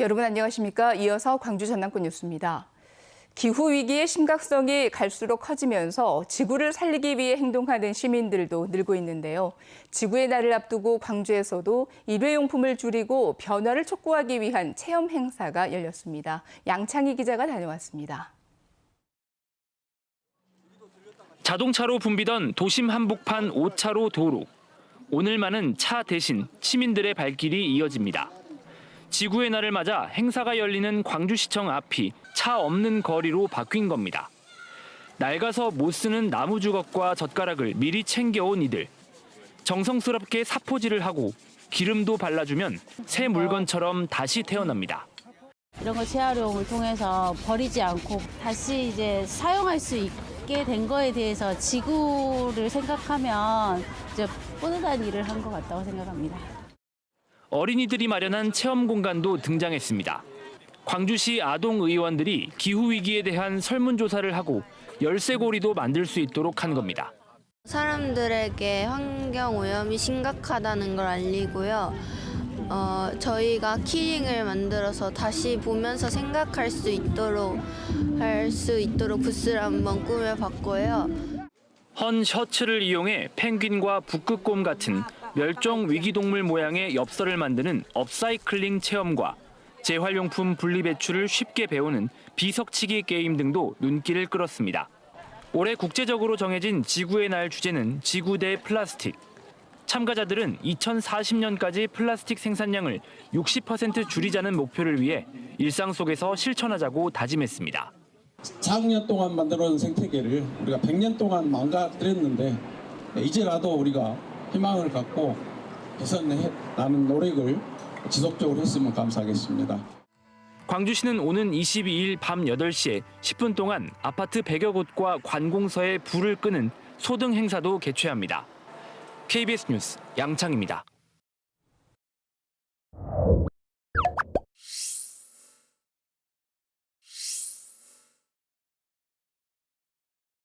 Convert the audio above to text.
여러분 안녕하십니까? 이어서 광주 전남권 뉴스입니다. 기후 위기의 심각성이 갈수록 커지면서 지구를 살리기 위해 행동하는 시민들도 늘고 있는데요. 지구의 날을 앞두고 광주에서도 일회용품을 줄이고 변화를 촉구하기 위한 체험 행사가 열렸습니다. 양창희 기자가 다녀왔습니다. 자동차로 붐비던 도심 한복판 5차로 도로. 오늘만은 차 대신 시민들의 발길이 이어집니다. 지구의 날을 맞아 행사가 열리는 광주시청 앞이 차 없는 거리로 바뀐 겁니다. 낡아서 못 쓰는 나무 주걱과 젓가락을 미리 챙겨온 이들. 정성스럽게 사포질을 하고 기름도 발라주면 새 물건처럼 다시 태어납니다. 이런 거 재활용을 통해서 버리지 않고 다시 이제 사용할 수 있게 된 거에 대해서 지구를 생각하면 이제 뿌듯한 일을 한 것 같다고 생각합니다. 어린이들이 마련한 체험 공간도 등장했습니다. 광주시 아동 의원들이 기후 위기에 대한 설문조사를 하고 열쇠고리도 만들 수 있도록 한 겁니다. 사람들에게 환경 오염이 심각하다는 걸 알리고요. 어, 저희가 키링을 만들어서 다시 보면서 생각할 수 있도록 할 수 있도록 부스를 한번 꾸며봤고요. 헌 셔츠를 이용해 펭귄과 북극곰 같은 멸종 위기 동물 모양의 엽서를 만드는 업사이클링 체험과 재활용품 분리 배출을 쉽게 배우는 비석치기 게임 등도 눈길을 끌었습니다. 올해 국제적으로 정해진 지구의 날 주제는 지구 대 플라스틱. 참가자들은 2040년까지 플라스틱 생산량을 60% 줄이자는 목표를 위해 일상 속에서 실천하자고 다짐했습니다. 400년 동안 만들어온 생태계를 우리가 100년 동안 망가뜨렸는데 이제라도 우리가 희망을 갖고 개선해 나는 노력을 지속적으로 했으면 감사하겠습니다. 광주시는 오는 22일 밤 8시에 10분 동안 아파트 100여 곳과 관공서에 불을 끄는 소등 행사도 개최합니다. KBS 뉴스 양창입니다.